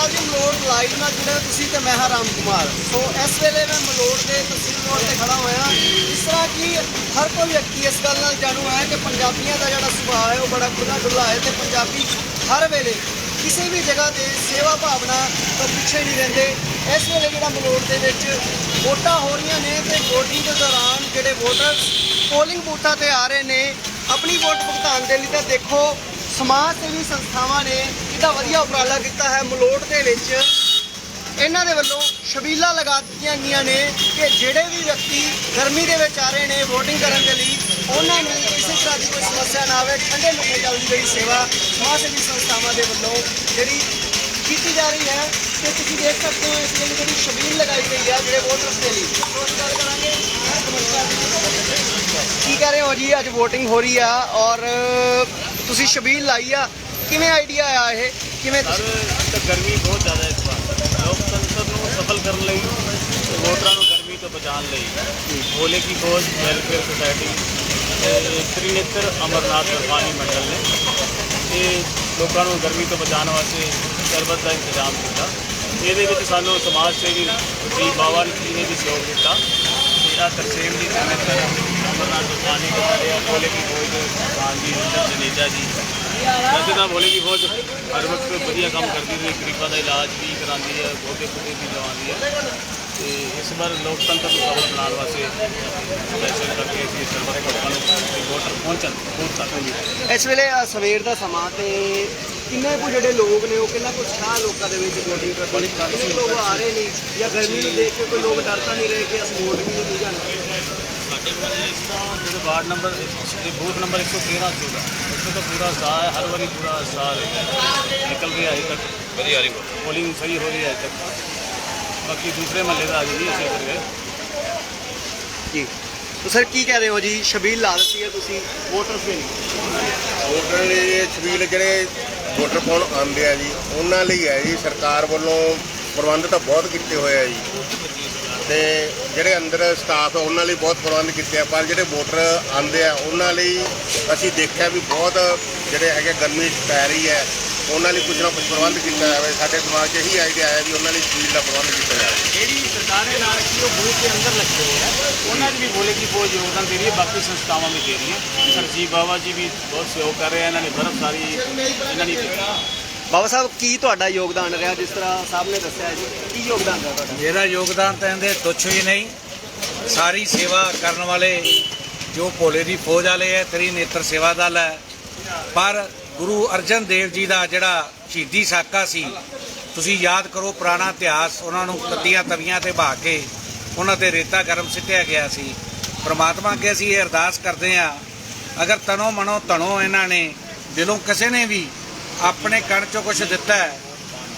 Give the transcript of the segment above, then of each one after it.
ਅਕਾਲ ਜੀ ਮਲੋੜ ਲਾਈਵ ਨਾਲ ਜੁੜੇ ਤੁਸੀਂ ਤੇ ਮੈਂ ਹਾਂ ਰਾਮ ਕੁਮਾਰ। ਸੋ ਇਸ ਵੇਲੇ ਮੈਂ ਮਲੋੜ ਦੇ ਤਹਿਸੀਲ ਮੋੜ ਤੇ ਖੜਾ ਹੋਇਆ। ਇਸ ਤਰ੍ਹਾਂ ਕਿ ਹਰ ਕੋਈ ਵਿਅਕਤੀ ਇਸ ਗੱਲ ਨਾਲ ਜਾਣੂ ਹੈ ਕਿ ਪੰਜਾਬੀਆਂ ਦਾ ਜਿਹੜਾ ਸੁਭਾਅ ਹੈ, ਉਹ ਬੜਾ ਖੁੱਲਾ ਡੁੱਲਾ ਹੈ ਤੇ ਪੰਜਾਬੀ ਹਰ ਵੇਲੇ ਕਿਸੇ ਵੀ ਜਗ੍ਹਾ ਤੇ ਸੇਵਾ ਭਾਵਨਾ ਤੋਂ ਪਿੱਛੇ ਨਹੀਂ ਰਹਿੰਦੇ। ਇਸ ਵੇਲੇ ਜਿਹੜਾ ਮਲੋੜ ਦੇ ਵਿੱਚ ਵੋਟਾਂ ਹੋ ਰਹੀਆਂ ਨੇ ਤੇ VOTING ਦੇ ਦੌਰਾਨ ਜਿਹੜੇ ਵੋਟਰ ਪੋਲਿੰਗ ਬੂਥਾਂ ਤੇ ਆ ਰਹੇ ਨੇ, ਆਪਣੀ ਵੋਟ ਭੁਗਤਾਨ ਦੇ ਲਈ ਤਾਂ ਦੇਖੋ ਸਮਾਜ ਸੇਵੀ ਸੰਸਥਾਵਾਂ ਨੇ ਇਹਦਾ ਵਧੀਆ ਉਪਰਾਲਾ ਕੀਤਾ ਹੈ ਮਲੋਟ ਦੇ ਵਿੱਚ। ਇਹਨਾਂ ਦੇ ਵੱਲੋਂ ਛਬੀਲਾਂ ਲਗਾ ਦਿੱਤੀਆਂ ਗਈਆਂ ਨੇ ਕਿ ਜਿਹੜੇ ਵੀ ਵਿਅਕਤੀ ਗਰਮੀ ਦੇ ਵਿੱਚ ਆ ਰਹੇ ਨੇ VOTING ਕਰਨ ਦੇ ਲਈ, ਉਹਨਾਂ ਨੂੰ ਕਿਸੇ ਤਰ੍ਹਾਂ ਦੀ ਕੋਈ ਸਮੱਸਿਆ ਨਾ ਆਵੇ, ਠੰਡੇ ਮਿੱਠੇ ਜਲ ਦੀ ਜਿਹੜੀ ਸੇਵਾ। ਸਮਾਜ ਸੇਵੀ ਸੰਸਥਾਵਾਂ ਦੇ ਵੱਲੋਂ ਜਿਹੜੀ ਕੀਤੀ ਜਾ ਰਹੀ ਹੈ, ਤੇ ਤੁਸੀਂ ਦੇਖ ਸਕਦੇ ਹੋ ਇਸ ਲਈ ਜਿਹੜੀ ਸ਼ਬੀਲ ਲਗਾਈ ਗਈ ਹੈ ਜਿਹੜੇ ਵੋਟਰਸ ਦੇ ਲਈ। ਗੱਲ ਕਰਾਂਗੇ। ਕੀ ਕਹਿ ਰਹੇ ਹੋ ਜੀ? ਅੱਜ VOTING ਹੋ ਰਹੀ ਆ ਔਰ ਤੁਸੀਂ ਛਬੀਲ ਲਾਈ ਆ ਕਿਵੇਂ ਆਈਡੀਆ ਆਇਆ ਇਹ ਕਿਵੇਂ ਸਰ ਤੁਸੀਂ ਤਾਂ ਗਰਮੀ ਬਹੁਤ ਜ਼ਿਆਦਾ ਹੈ ਇਸ ਵਾਰ ਲੋਕਤੰਤਰ ਨੂੰ ਸਫਲ ਕਰਨ ਲਈ ਵੋਟਰਾਂ ਨੂੰ ਗਰਮੀ ਤੋਂ ਬਚਾਉਣ ਲਈ ਭੋਲੇ ਕੀ ਖੋਜ ਵੈਲਫੇਅਰ ਸੁਸਾਇਟੀ ਤੇ ਤ੍ਰਿਨੇਤਰ ਅਮਰਨਾਥ ਵਰਪਾਨੀ ਮੰਡਲ ਨੇ ਇਹ ਲੋਕਾਂ ਨੂੰ ਗਰਮੀ ਤੋਂ ਬਚਾਉਣ ਵਾਸਤੇ ਸ਼ਰਬਤ ਦਾ ਇੰਤਜ਼ਾਮ ਕੀਤਾ ਇਹਦੇ ਵਿੱਚ ਸਾਨੂੰ ਸਮਾਜ ਸੇਵੀ ਜੀ ਬਾਬਾ ਜੀ ਨੇ ਵੀ ਸਹਿਯੋਗ ਦਿੱਤਾ ਜਿਹੜਾ ਤਰਸੇਮ ਜੀ ਤ੍ਰਿਨੇਤਰ ਅਮਰਨਾਥ ਵਰਪਾਨੀ ਦੇ ਸਾਰੇ ਭੋਲੇ ਕੀ ਖੋਜ ਖਾਨ ਜੀ ਰਿੰਦਰ ਜਨੇਜਾ ਜੀ ਵੈਸੇ ਤਾਂ ਭੋਲੇ ਕੀ ਫੌਜ ਹਰ ਵਕਤ ਵਧੀਆ ਕੰਮ ਕਰਦੀ ਰਹੀ ਗਰੀਬਾਂ ਦਾ ਇਲਾਜ ਵੀ ਕਰਾਉਂਦੀ ਹੈ ਗੋਡੇ ਗੁੱਡੇ ਵੀ ਲਵਾਉਂਦੀ ਹੈ। ਤੇ ਇਸ ਵਾਰ ਲੋਕਤੰਤਰ ਨੂੰ ਸਫਲ ਬਣਾਉਣ ਵਾਸਤੇ ਸਪੈਸ਼ਲ ਕਰਕੇ ਅਸੀਂ ਸਰਬਤ ਲੋਕਾਂ ਨੂੰ ਵੀ ਵੋਟਰ ਪਹੁੰਚਣ ਬਹੁਤ ਤੱਕ ਇਸ ਵੇਲੇ ਅ, ਸਵੇਰ ਦਾ ਸਮਾਂ ਤੇ ਕਿੰਨੇ ਕੁ ਜਿਹੜੇ ਲੋਕ ਨੇ ਉਹ ਕਿੰਨਾ ਕੁ ਉਤਸ਼ਾਹ ਲੋਕਾਂ ਦੇ ਵਿੱਚ ਵੋਟਿੰਗ ਕਰਨ ਕਿੰਨੇ ਕੁ ਲੋਕ ਆ ਰਹੇ ਨੇ ਜਾਂ ਗਰਮੀ ਨੂੰ ਦੇਖ ਕੇ ਕੋਈ ਲੋਕ ਡਰ ਤਾਂ ਨਹੀਂ ਰਹੇ ਕਿ ਅਸੀਂ ਵੋਟ ਵੀ ਨਹੀਂ ਜਾਣਾ ਤਾਂ ਜਿਹੜੇ ਵਾਰਡ ਨੰਬਰ ਇਹ ਬੂਥ ਨੰਬਰ 113 ਚੋਦਾ ਉੱਥੇ ਤਾਂ ਪੂਰਾ ਸਾਹ ਹੈ ਹਰ ਵਾਰੀ ਪੂਰਾ ਸਾਹ ਨਿਕਲ ਰਿਹਾ ਹੈ ਤੱਕ। ਵਧੀਆ ਰਹੀ ਪੋਲਿੰਗ ਸਹੀ ਹੋ ਰਹੀ ਹੈ ਅਜੇ ਤੱਕ। ਬਾਕੀ ਦੂਸਰੇ ਮਹੱਲੇ ਦਾ ਅਜੇ ਨਹੀਂ ਅਸੀਂ ਕਰ ਗਏ ਜੀ। ਤਾਂ ਸਰ ਕੀ ਕਹਿ ਰਹੇ ਹੋ ਜੀ? ਸ਼ਬੀਲ ਲਾ ਦਿੱਤੀ ਹੈ ਤੁਸੀਂ। ਵੋਟਰਸ ਦੇ ਲਈ ਵੋਟਰ ਲਈ ਛਬੀਲ ਜਿਹੜੇ ਵੋਟਰ ਪਾਉਣ ਆਉਂਦੇ ਆ ਜੀ ਉਹਨਾਂ ਲਈ ਹੈ ਜੀ। ਸਰਕਾਰ ਵੱਲੋਂ ਪ੍ਰਬੰਧ ਤਾਂ ਬਹੁਤ ਕੀਤੇ ਹੋਏ ਆ ਜੀ। ਤੇ ਜਿਹੜੇ ਅੰਦਰ ਸਟਾਫ ਹੈ ਉਹਨਾਂ ਲਈ ਬਹੁਤ ਪ੍ਰਬੰਧ ਕੀਤੇ ਆ, ਪਰ ਜਿਹੜੇ ਵੋਟਰ ਆਉਂਦੇ ਆ, ਉਹਨਾਂ ਲਈ ਅਸੀਂ ਦੇਖਿਆ ਵੀ ਬਹੁਤ ਜਿਹੜੇ ਹੈਗੇ ਗਰਮੀ ਪੈ ਰਹੀ ਹੈ, ਉਹਨਾਂ ਲਈ ਕੁਝ ਨਾ ਕੁਝ ਪ੍ਰਬੰਧ ਕੀਤਾ ਜਾਵੇ। ਸਾਡੇ ਦਿਮਾਗ 'ਚ ਇਹੀ ਆਈਡੀਆ ਆਇਆ ਵੀ ਉਹਨਾਂ ਲਈ ਛਬੀਲ ਦਾ ਪ੍ਰਬੰਧ ਕੀਤਾ ਜਾਵੇ। ਜਿਹੜੀ ਸਰਕਾਰ ਸਰਕਾਰੇ ਨਾਲ ਕੀ ਉਹ ਬੂਥ ਦੇ ਅੰਦਰ ਲੱਗੇ ਹੋਏ ਆ, ਉਹਨਾਂ 'ਚ ਵੀ ਬੋਲੇ ਕੀ ਬਹੁਤ ਯੋਗਦਾਨ ਦੇ ਰਹੀ ਹੈ, ਬਾਕੀ ਸੰਸਥਾਵਾਂ ਵੀ ਦੇ ਰਹੀ ਹੈ ਸਰਜੀਤ ਬਾਵਾ ਜੀ ਵੀ ਬਹੁਤ ਸਹਿਯੋਗ ਕਰ ਰਹੇ ਆ, ਇਹਨਾਂ ਨੇ ਬਰਫ ਸਾਰੀ, ਇਹਨਾਂ ਨੇ ਬਾਬਾ ਸਾਹਿਬ, ਕੀ ਤੁਹਾਡਾ ਯੋਗਦਾਨ ਰਿਹਾ? ਜਿਸ ਤਰ੍ਹਾਂ ਸਾਹਿਬ ਨੇ ਦੱਸਿਆ ਜੀ, ਕੀ ਯੋਗਦਾਨ ਰਿਹਾ ਤੁਹਾਡਾ? ਮੇਰਾ ਯੋਗਦਾਨ ਤਾਂ ਇਹਦੇ ਤੁੱਛ ਵੀ ਨਹੀਂ। ਸਾਰੀ ਸੇਵਾ ਕਰਨ ਵਾਲੇ ਜੋ ਭੋਲੇ ਦੀ ਫੌਜ ਵਾਲੇ ਹੈ, ਤੇਰੀ ਨੇਤਰ ਸੇਵਾ ਦਲ ਹੈ। ਪਰ ਗੁਰੂ ਅਰਜਨ ਦੇਵ ਜੀ ਦਾ ਜਿਹੜਾ ਸ਼ਹੀਦੀ ਸਾਕਾ ਸੀ, ਤੁਸੀਂ ਯਾਦ ਕਰੋ ਪੁਰਾਣਾ ਇਤਿਹਾਸ, ਉਹਨਾਂ ਨੂੰ ਕੱਦੀਆਂ ਤਵੀਆਂ ਤੇ ਭਾ ਕੇ ਉਹਨਾਂ ਤੇ ਰੇਤਾ ਗਰਮ ਸਿੱਟਿਆ ਗਿਆ ਸੀ। ਪ੍ਰਮਾਤਮਾ ਅੱਗੇ ਅਸੀਂ ਇਹ ਅਰਦਾਸ ਕਰਦੇ ਹਾਂ, ਅਗਰ ਤਨੋ ਮਨੋ ਧਨੋ ਇਹਨਾਂ ਨੇ, ਦਿਲੋਂ ਕਿਸੇ ਨੇ ਵੀ ਆਪਣੇ ਕਣ ਚੋਂ ਕੁਝ ਦਿੱਤਾ ਹੈ,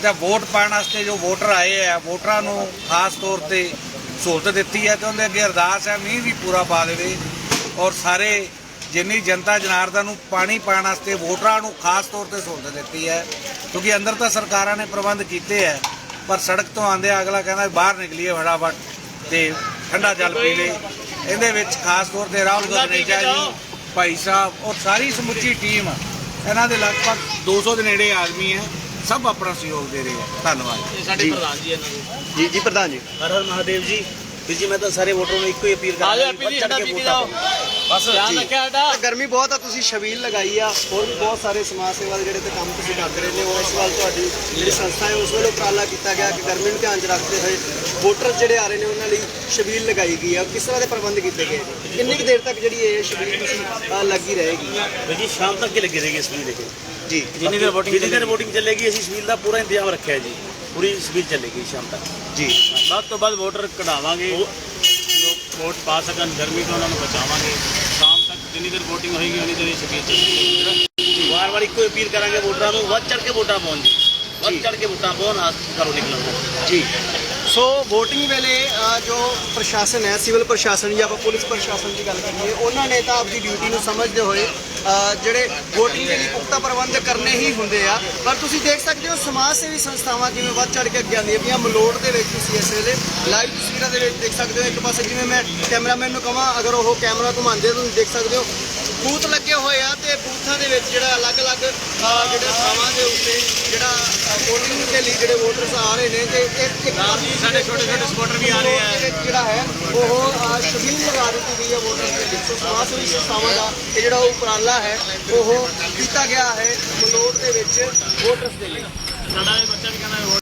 ਤਾਂ ਵੋਟ ਪਾਉਣ ਵਾਸਤੇ ਜੋ ਵੋਟਰ ਆਏ ਆ, ਵੋਟਰਾਂ ਨੂੰ ਖਾਸ ਤੌਰ ਤੇ ਸਹੂਲਤ ਦਿੱਤੀ ਹੈ ਤੇ ਉਹਦੇ ਅੱਗੇ ਅਰਦਾਸ ਹੈ, ਮੀਂਹ ਵੀ ਪੂਰਾ ਪਾ ਦੇਵੇ ਔਰ ਸਾਰੇ ਜਿੰਨੀ ਜਨਤਾ ਜਨਾਰਦਨ ਨੂੰ ਪਾਣੀ ਪਾਉਣ ਵਾਸਤੇ ਵੋਟਰਾਂ ਨੂੰ ਖਾਸ ਤੌਰ ਤੇ ਸਹੂਲਤ ਦਿੱਤੀ ਹੈ, ਕਿਉਂਕਿ ਅੰਦਰ ਤਾਂ ਸਰਕਾਰਾਂ ਨੇ ਪ੍ਰਬੰਧ ਕੀਤੇ ਹੈ, ਪਰ ਸੜਕ ਤੋਂ ਆਂਦੇ ਅਗਲਾ ਕਹਿੰਦਾ ਬਾਹਰ ਨਿਕਲੀਏ ਫਟਾਫਟ ਤੇ ਠੰਡਾ ਜਲ ਪੀ ਲੈ ਇਹਦੇ ਵਿੱਚ ਖਾਸ ਤੌਰ ਤੇ ਰਾਹੁਲ ਗਾਂਧੀ ਜੀ, ਭਾਈ ਸਾਹਿਬ, ਔਰ ਸਾਰੀ ਸਮੁੱਚੀ ਟੀਮ ਇਹਨਾਂ ਦੇ ਲਗਭਗ 200 ਦੇ ਨੇੜੇ ਆਦਮੀ ਹੈ ਸਭ ਆਪਣਾ ਸਹਿਯੋਗ ਦੇ ਰਹੇ ਹੈ। ਧੰਨਵਾਦ। ਇਹ ਸਾਡੇ ਜੀ। ਪ੍ਰਧਾਨ ਜੀ ਇਹਨਾਂ ਦੇ। ਜੀ ਜੀ ਪ੍ਰਧਾਨ ਜੀ। ਹਰ ਹਰ ਮਹਾਦੇਵ ਜੀ ਵੀਰ ਜੀ ਮੈਂ ਤਾਂ ਸਾਰੇ ਵੋਟਰਾਂ ਨੂੰ ਇੱਕੋ ਹੀ ਅਪੀਲ ਕਰਦਾ ਜਾਓ ਹੈਪੀ ਜੀ ਸਾਡਾ ਬੀਬੀ ਜਾਓ। ਬਸ ਧਿਆਨ ਜੀ। ਰੱਖਿਆ ਸਾਡਾ ਗਰਮੀ ਬਹੁਤ ਆ ਤੁਸੀਂ ਛਬੀਲ ਲਗਾਈ ਆ। ਹੋਰ ਵੀ ਬਹੁਤ ਸਾਰੇ ਸਮਾਜ ਸੇਵਾ ਦੇ ਜਿਹੜੇ ਤੇ ਕੰਮ ਤੁਸੀਂ ਕਰਦੇ ਰਹਿੰਦੇ ਹੋ ਇਸ ਵੱਲ ਤੁਹਾਡੀ ਜਿਹੜੀ ਸੰਸਥਾ ਹੈ ਉਸ ਵੱਲੋਂ ਉਪਰਾਲਾ ਕੀਤਾ ਗਿਆ ਕਿ ਗਰਮੀ ਨੂੰ ਧਿਆਨ 'ਚ ਰੱਖਦੇ ਹੋਏ ਵੋਟਰ ਜਿਹੜੇ ਆ ਰਹੇ ਨੇ ਉਹਨਾਂ ਲਈ ਛਬੀਲ ਲਗਾਈ ਗਈ ਆ। ਕਿਸ ਤਰ੍ਹਾਂ ਦੇ ਪ੍ਰਬੰਧ ਕੀਤੇ ਗਏ ਨੇ? ਕਿੰਨੀ ਕੁ ਦੇਰ ਤੱਕ ਜਿਹੜੀ ਇਹ ਛਬੀਲ ਤੁਸੀਂ ਅ, ਲੱਗੀ ਰਹੇਗੀ? ਵੀਰ ਜੀ ਸ਼ਾਮ ਤੱਕ ਹੀ ਲੱਗੇ ਰਹੇਗੇ ਇਸ ਵੀਲ ਦੇ ਜੀ। ਜਿੰਨੀ ਦੇਰ voting ਜਿੰਨੀ ਦੇਰ VOTING ਚੱਲੇਗੀ ਅਸੀਂ ਸਵੀਲ ਦਾ ਪੂਰਾ ਇੰਤਜ਼ਾਮ ਰੱਖਿਆ ਜੀ। ਪੂਰੀ ਸਵੀਲ ਚੱਲੇਗੀ ਸ਼ਾਮ ਤੱਕ। ਜੀ। ਵੱਧ ਤੋਂ ਵੱਧ ਵੋਟਰ ਕਢਾਵਾਂਗੇ। ਲੋਕ ਵੋਟ ਪਾ ਸਕਣ ਗਰਮੀ ਤੋਂ ਉਹਨਾਂ ਨੂੰ ਬਚਾਵਾਂਗੇ। ਜਿੰਨੀ ਦੇਰ VOTING ਹੋਏਗੀ ਉਨੀ ਦੇਰ ਛਬੀਲ ਚੱਲੇਗੀ ਵਾਰ ਵਾਰ ਇੱਕੋ ਅਪੀਲ ਕਰਾਂਗੇ ਵੋਟਰਾਂ ਨੂੰ ਵੱਧ ਚੜ ਕੇ ਵੋਟਾਂ ਪਾਉਣ ਜੀ। ਵੱਧ ਚੜ ਕੇ ਵੋਟਾਂ ਪਾਉਣ ਹੱਥ ਘਰੋਂ ਨਿਕਲਣ ਜੀ। ਸੋ VOTING ਵੇਲੇ ਜੋ ਪ੍ਰਸ਼ਾਸਨ ਹੈ ਸਿਵਲ ਪ੍ਰਸ਼ਾਸਨ ਜਾਂ ਆਪਾਂ ਪੁਲਿਸ ਪ੍ਰਸ਼ਾਸਨ ਦੀ ਗੱਲ ਕਰੀਏ, ਉਹਨਾਂ ਨੇ ਤਾਂ ਆਪਣੀ ਡਿਊਟੀ ਨੂੰ ਸਮਝਦੇ ਹੋਏ ਜਿਹੜੇ VOTING ਦੇ ਲਈ ਪੁਖਤਾ ਪ੍ਰਬੰਧ ਕਰਨੇ ਹੀ ਹੁੰਦੇ ਆ। ਪਰ ਤੁਸੀਂ ਦੇਖ ਸਕਦੇ ਹੋ, ਸਮਾਜ ਸੇਵੀ ਸੰਸਥਾਵਾਂ ਜਿਵੇਂ ਵੱਧ ਚੜ ਕੇ ਅੱਗੇ ਆਉਂਦੀਆਂ ਪਈਆਂ ਮਲੋੜ ਦੇ ਵਿੱਚ ਤੁਸੀਂ ਇਸ ਵੇਲੇ ਲਾਈਵ ਤਸਵੀਰਾਂ ਦੇ ਵਿੱਚ ਦੇਖ ਸਕਦੇ ਹੋ। ਇੱਕ ਪਾਸੇ ਜਿਵੇਂ ਮੈਂ ਕੈਮਰਾਮੈਨ ਨੂੰ ਕਹਾਂ ਅਗਰ ਉਹ ਕੈਮਰਾ ਘੁਮਾਉਂਦੇ ਤੁਸੀਂ ਦੇਖ ਸਕਦੇ ਹੋ ਬੂਥ ਲੱਗੇ ਹੋਏ ਆ ਤੇ ਬੂਥਾਂ ਦੇ ਵਿੱਚ ਜਿਹੜਾ ਅਲੱਗ-ਅਲੱਗ ਜਿਹੜੇ ਥਾਵਾਂ ਦੇ ਉੱਤੇ ਜਿਹੜਾ ਵੋਟਿੰਗ ਦੇ ਲਈ ਜਿਹੜੇ ਵੋਟਰਸ ਆ ਰਹੇ ਨੇ ਤੇ ਇੱਕ ਨਾਲ ਜੀ ਸਾਡੇ ਛੋਟੇ-ਛੋਟੇ supporter ਵੀ ਆ ਰਹੇ ਆ। ਜਿਹੜਾ ਹੈ ਉਹ ਸ਼ਬੀਲ ਲਗਾ ਦਿੱਤੀ ਗਈ ਹੈ ਵੋਟਰਸ ਦੇ ਵਿੱਚ ਸਮਾਜ ਸੇਵੀ ਸੰਸਥਾਵਾਂ ਦਾ ਇਹ ਜਿਹੜਾ ਉਪਰਾਲਾ ਹੈ ਉਹ ਕੀਤਾ ਗਿਆ ਹੈ ਮਲੋਟ ਦੇ ਵਿੱਚ ਵੋਟਰਸ ਦੇ ਲਈ ਸਾਡਾ ਇਹ ਬੱਚਾ ਵੀ ਕਹਿੰਦਾ